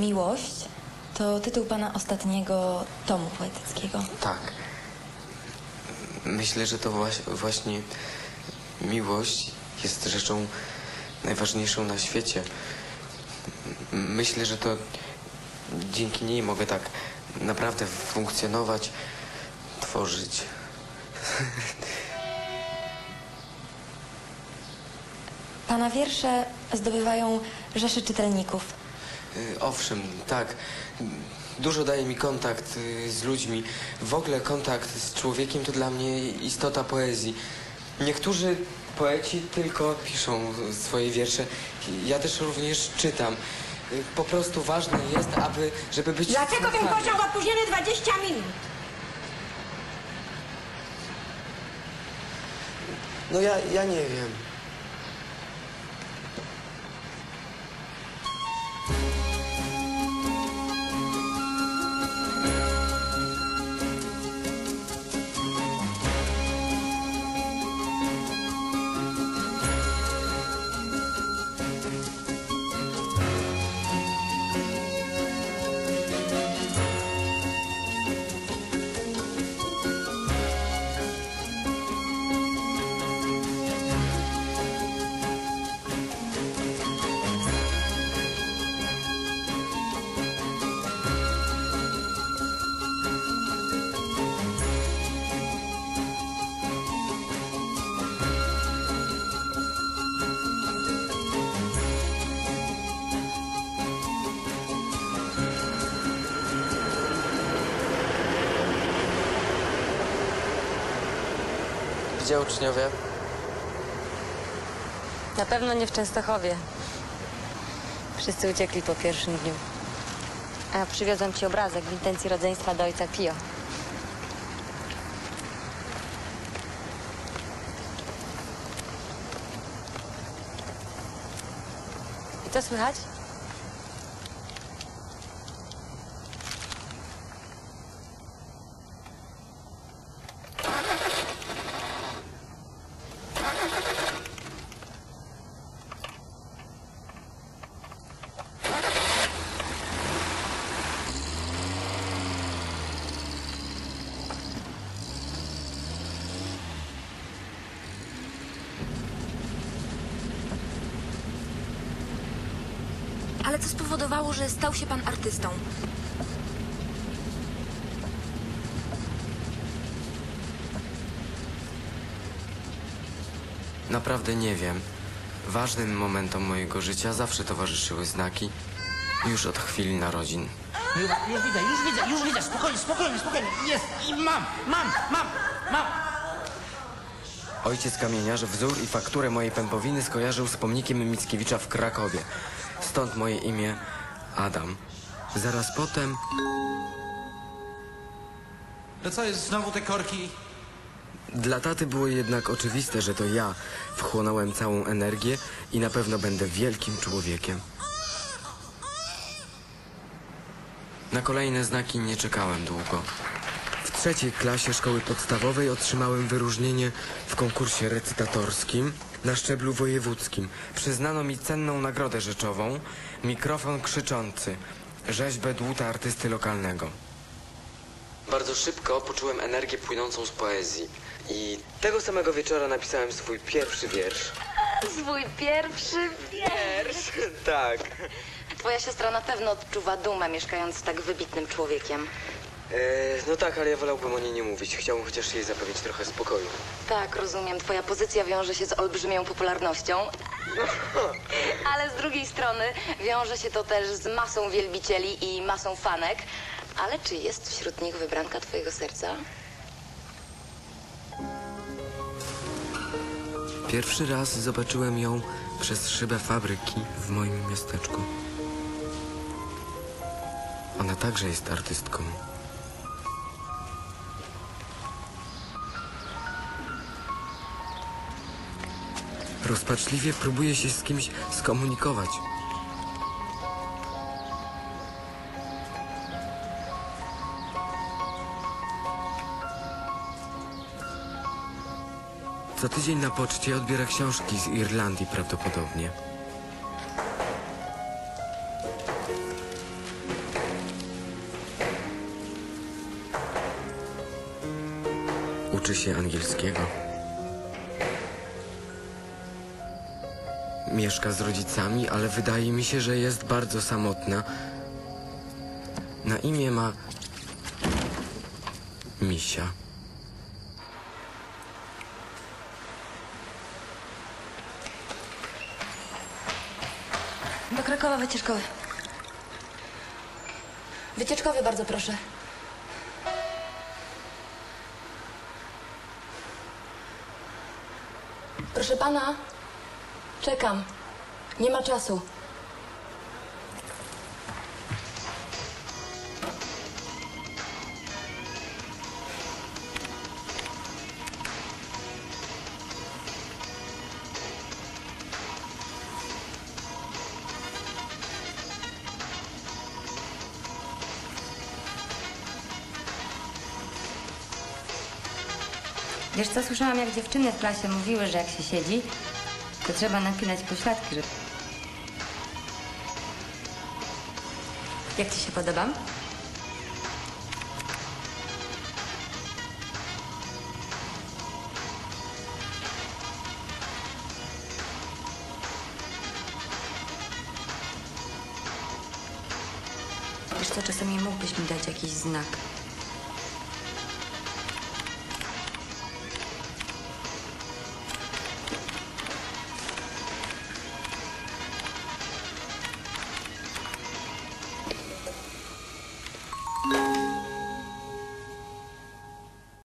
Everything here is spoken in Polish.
Miłość to tytuł pana ostatniego tomu poetyckiego. Tak. Myślę, że to właś- właśnie miłość jest rzeczą najważniejszą na świecie. Myślę, że to dzięki niej mogę tak naprawdę funkcjonować, tworzyć. Pana wiersze zdobywają rzeszy czytelników. Y, Owszem, tak. Dużo daje mi kontakt y, z ludźmi. W ogóle kontakt z człowiekiem to dla mnie istota poezji. Niektórzy poeci tylko piszą swoje wiersze. Ja też również czytam. Y, Po prostu ważne jest, aby, żeby być... Dlaczego ten pociąg opóźniony 20 minut? No ja, ja nie wiem. Gdzie uczniowie? Na pewno nie w Częstochowie. Wszyscy uciekli po pierwszym dniu. A przywiozłam ci obrazek w intencji rodzeństwa do ojca Pio. I co słychać? Co spowodowało, że stał się pan artystą? Naprawdę nie wiem. Ważnym momentom mojego życia zawsze towarzyszyły znaki już od chwili narodzin. Już, już widzę, już widzę, już widzę. Spokojnie, spokojnie, spokojnie. Jest i mam, mam, mam, mam. Ojciec kamieniarz wzór i fakturę mojej pępowiny skojarzył z pomnikiem Mickiewicza w Krakowie. Stąd moje imię Adam. Zaraz potem To co jest znowu te korki? Dla taty było jednak oczywiste, że to ja wchłonąłem całą energię i na pewno będę wielkim człowiekiem. Na kolejne znaki nie czekałem długo. W trzeciej klasie szkoły podstawowej otrzymałem wyróżnienie w konkursie recytatorskim na szczeblu wojewódzkim. Przyznano mi cenną nagrodę rzeczową, mikrofon krzyczący, rzeźbę dłuta artysty lokalnego. Bardzo szybko poczułem energię płynącą z poezji. I tego samego wieczora napisałem swój pierwszy wiersz. Swój pierwszy Wiersz? tak. Twoja siostra na pewno odczuwa dumę, mieszkając z tak wybitnym człowiekiem. E, no tak, ale ja wolałbym o niej nie mówić. Chciałbym chociaż jej zapewnić trochę spokoju. Tak, rozumiem. Twoja pozycja wiąże się z olbrzymią popularnością. Ale z drugiej strony wiąże się to też z masą wielbicieli i masą fanek. Ale czy jest wśród nich wybranka twojego serca? Pierwszy raz zobaczyłem ją przez szybę fabryki w moim miasteczku. Ona także jest artystką. Rozpaczliwie próbuje się z kimś skomunikować. Co tydzień na poczcie odbiera książki z Irlandii prawdopodobnie. Uczy się angielskiego. Mieszka z rodzicami, ale wydaje mi się, że jest bardzo samotna. Na imię ma Misia. Do Krakowa wycieczkowy. Wycieczkowy, bardzo proszę. Proszę pana, czekam. Nie ma czasu. Wiesz co, słyszałam jak dziewczyny w klasie mówiły, że jak się siedzi, to trzeba napinać pośladki, żeby... Jak ci się podobam? Wiesz co, czasami mógłbyś mi dać jakiś znak.